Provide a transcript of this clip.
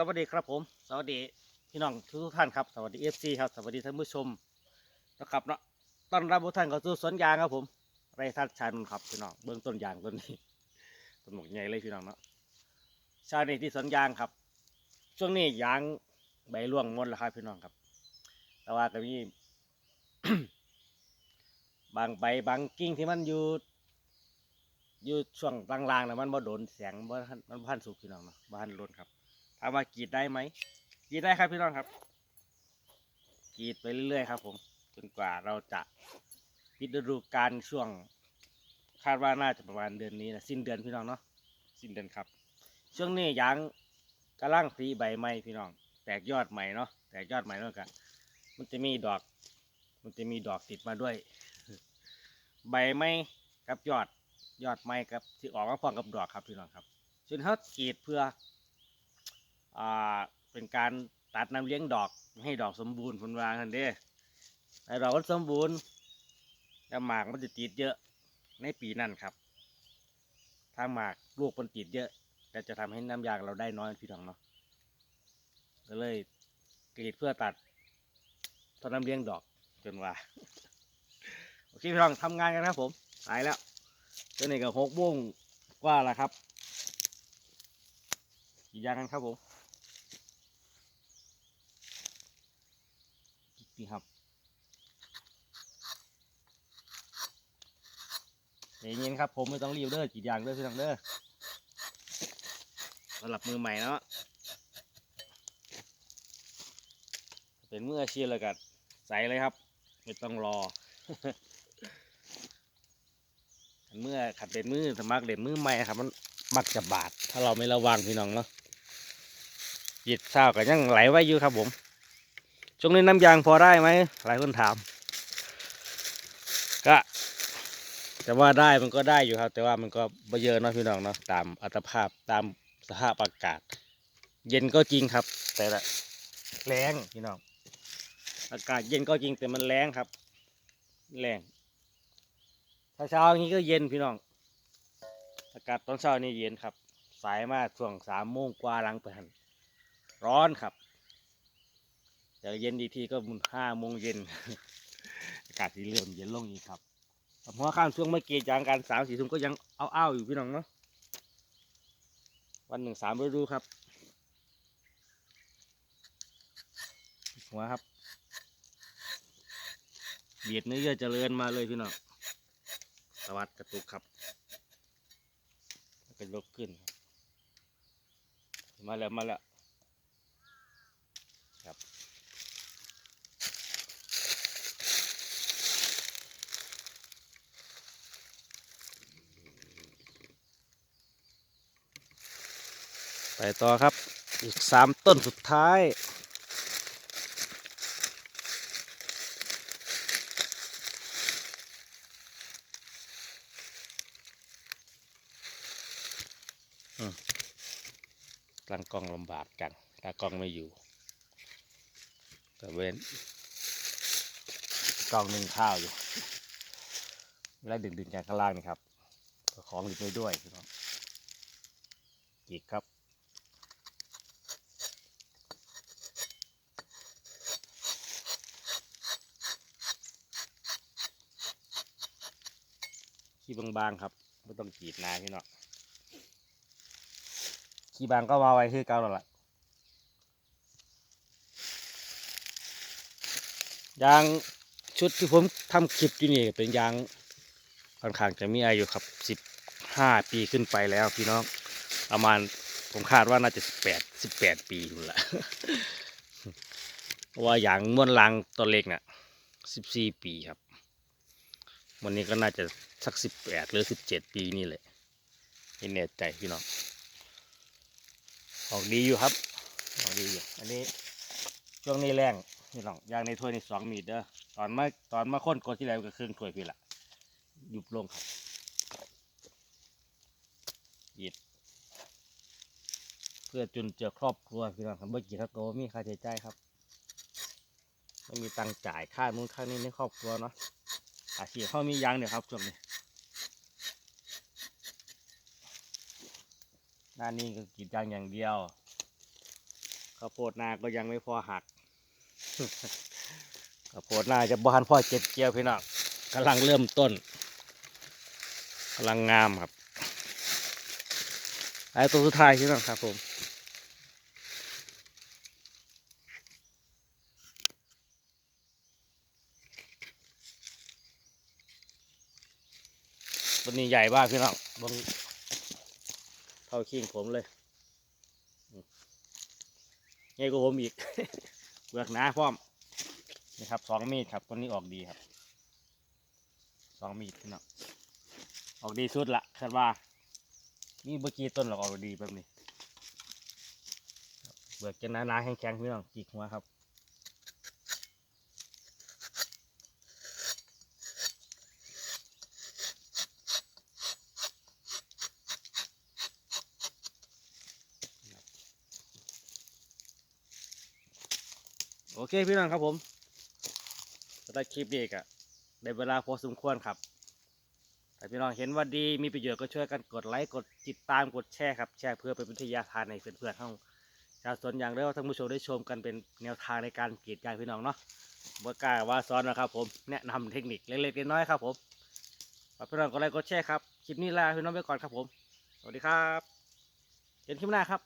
สวัสดีครับผม สวัสดีพี่น้องทุกท่านครับ สวัสดีเอฟซีครับ สวัสดีท่านผู้ชมนะครับเนาะต้อนรับทุกท่านเข้าสู่สวนยางครับผมไรทัดชานนท์ครับพี่น้องเบื้องต้นยางต้นนี้ต้นหมกใหญ่เลยพี่น้องเนาะชาในที่สวนยางครับ ช่วงนี้ยางใบร่วงหมดแล้วครับพี่น้องครับ แต่ว่าก็มีบางใบบางกิ่งที่มันอยู่อยู่ช่วงล่างๆนะมันบ่โดนแสงบ่ทันมันพันสุกพี่น้องเนาะบ่ทันโดนครับ ถามว่ากรีดได้ไหมกรีดได้ครับพี่น้องครับกรีดไปเรื่อยๆครับ ผมจนกว่าเราจะปิดฤดูกาลช่วง คาดว่าน่าจะประมาณเดือนนี้นะสิ้นเดือนพี่น้องเนาะสิ้นเดือนครับ ช่วงนี้ยางกำลังสีใบใหม่พี่น้อง แตกยอดใหม่เนาะแตกยอดใหม่แล้วกันมันจะมีดอก มันจะมีดอกติดมาด้วย ใบไม้กับยอดยอดไม้กับที่ออกมาพร้อมกับดอกครับพี่น้องครับส่วนเขากรีดเพื่อ อ่าเป็นการตัดน้ำเลี้ยงดอกให้ดอกสมบูรณ์ผลวางกันเด้ให้ดอกมันสมบูรณ์แล้วหมากมันจะติดเยอะในปีนั้นครับ ถ้าหมากลูกมันติดเยอะก็จะทำให้น้ำยางเราได้น้อยพี่น้องเนาะก็เลยกรีดเพื่อตัดตอนน้ำเลี้ยงดอกจนว่าโอเคพี่น้องทำงานกันครับผมสายแล้วตัวนี้ก็หกโมงกว่าล้วครับกี่ยางกันครับผม นี่ครับเย็นครับผมไม่ต้องรีบเด้อกี่อย่างเด้อพี่น้องเด้อสำหรับมือใหม่เนาะเป็นมืออาชีพเลยกันใส่เลยครับ ไม่ต้องรอเมื่อขัดเด่นมือสมัครเด่นมือใหม่ครับ มันมักจะบาด ถ้าเราไม่ระวังพี่น้องเนาะหยิดเศร้าก็ยังไหลไว้อยู่ครับผม ช่วงนี้น้ำยางพอได้ไหมหลายคนถาม ก็ แต่ว่าได้มันก็ได้อยู่ครับ แต่ว่ามันก็ไม่เยอะเนาะพี่น้องเนาะตามอัตภาพตามสภาพอากาศ เย็นก็จริงครับ แต่ละแรงพี่น้องอากาศเย็นก็จริงแต่มันแรงครับ แรงถ้าเช้าอย่างนี้ก็เย็นพี่น้อง อากาศตอนเช้านี่เย็นครับ สายมากช่วงสามโมงกว่าหลังไปหันร้อนครับ แต่เย็นดีทีก็มุนห้าโมงเย็น อากาศที่เริ่มเย็นลงอีกครับเพราะข้ามช่วงเมื่อกี้จางการสามสี่ทุ่มก็ยังเอาอ้าวๆอยู่พี่น้องเนาะวันหนึ่งสามฤดูครับหัวครับเบียดเนื้อเยื่อเจริญมาเลยพี่น้องสวัสดกระตุกครับก็ยกขึ้น มาแล้วมาแล้ว ไปต่อครับ อีกสามต้นสุดท้ายกลางกล้องลำบากจังตากล้องไม่อยู่แต่เว้นกล้องหนึ่งข้าวอยู่ แล้วดึงดึงจากข้างล่างนี่ครับ ของหลุดไปด้วยพี่น้องอีกครับ ขี้บางๆครับไม่ต้องกรีดนานพี่น้องขี้บางก็มาไว้คือเก่าแล้วล่ะยางชุดที่ผมทำคลิปอยู่นี่เป็นยางค่อนข้างจะมีอายุครับสิบห้าปีขึ้นไปแล้วพี่น้องประมาณผมคาดว่าน่าจะสิบแปดสิบแปดปีนู่นแหละว่าอย่างม้วนลางตัวเล็กน่ะสิบสี่ปีครับ วันนี้ก็น่าจะสักสิบแปดหรือสิบเจ็ดปีนี่แหละไม่แน่ใจพี่น้องออกดีอยู่ครับออกดีอยู่อันนี้ช่วงนี้แรงนี่น้องยางในถ้วยนี่สองมีดเด้อตอนมาตอนมาค้นกดที่แล้วก็ครึ่งถ้วยพี่ละหยุบลงครับหยิบเพื่อจุนเจือครอบครัวพี่น้องครับเมื่อกี้ถ้าโตมีค่าใช้จ่ายครับไม่มีตังค์จ่ายค่านู้นค่านี้ในครอบครัวเนาะ อาชีพเขามียางเดียวครับช่วงนี้หน้านี้ก็กรีดยางอย่างเดียวข้าวโพดนาก็ยังไม่พอหักข้าวโพดนาจะบานพ่อเจ็ดเกี่ยวพี่น้องกำลังเริ่มต้นกำลังงามครับไอ้ตัวสุดท้ายพี่น้องครับผม ต้นนี้ใหญ่มากพี่น้องเบงเท่าคิงผมเลยใหญ่กว่าผมอีกเปลือกหนาพร้อมนี่ครับสองมีดครับต้นนี้ออกดีครับสองมีดพี่น้องออกดีสุดละคาดว่านี่เมื่อกี้ต้นหรอกออกดีแบบนี้เปลือกจะหนาๆแข็งๆพี่น้องจิกหัวครับ โอเคพี่น้องครับผมสำหรับคลิปนี้ก็ได้เวลาพอสมควรครับถ้าพี่น้องเห็นว่าดีมีประโยชน์ก็ช่วยกันกดไลค์กดติดตามกดแชร์ครับแชร์เพื่อเป็นวิทยาทานในเพื่อนๆเฮาชาวสวนอย่างเดียวท่านผู้ชมได้ชมกันเป็นแนวทางในการกรีดยางพี่น้องเนาะบ่กล้าว่าซ้อนนะครับผมแนะนำเทคนิคเล็กๆน้อยๆครับผมฝากพี่น้องกดไลค์กดแชร์ครับคลิปนี้ลาพี่น้องไปก่อนครับผม สวัสดีครับ เจอกันคลิปหน้าครับ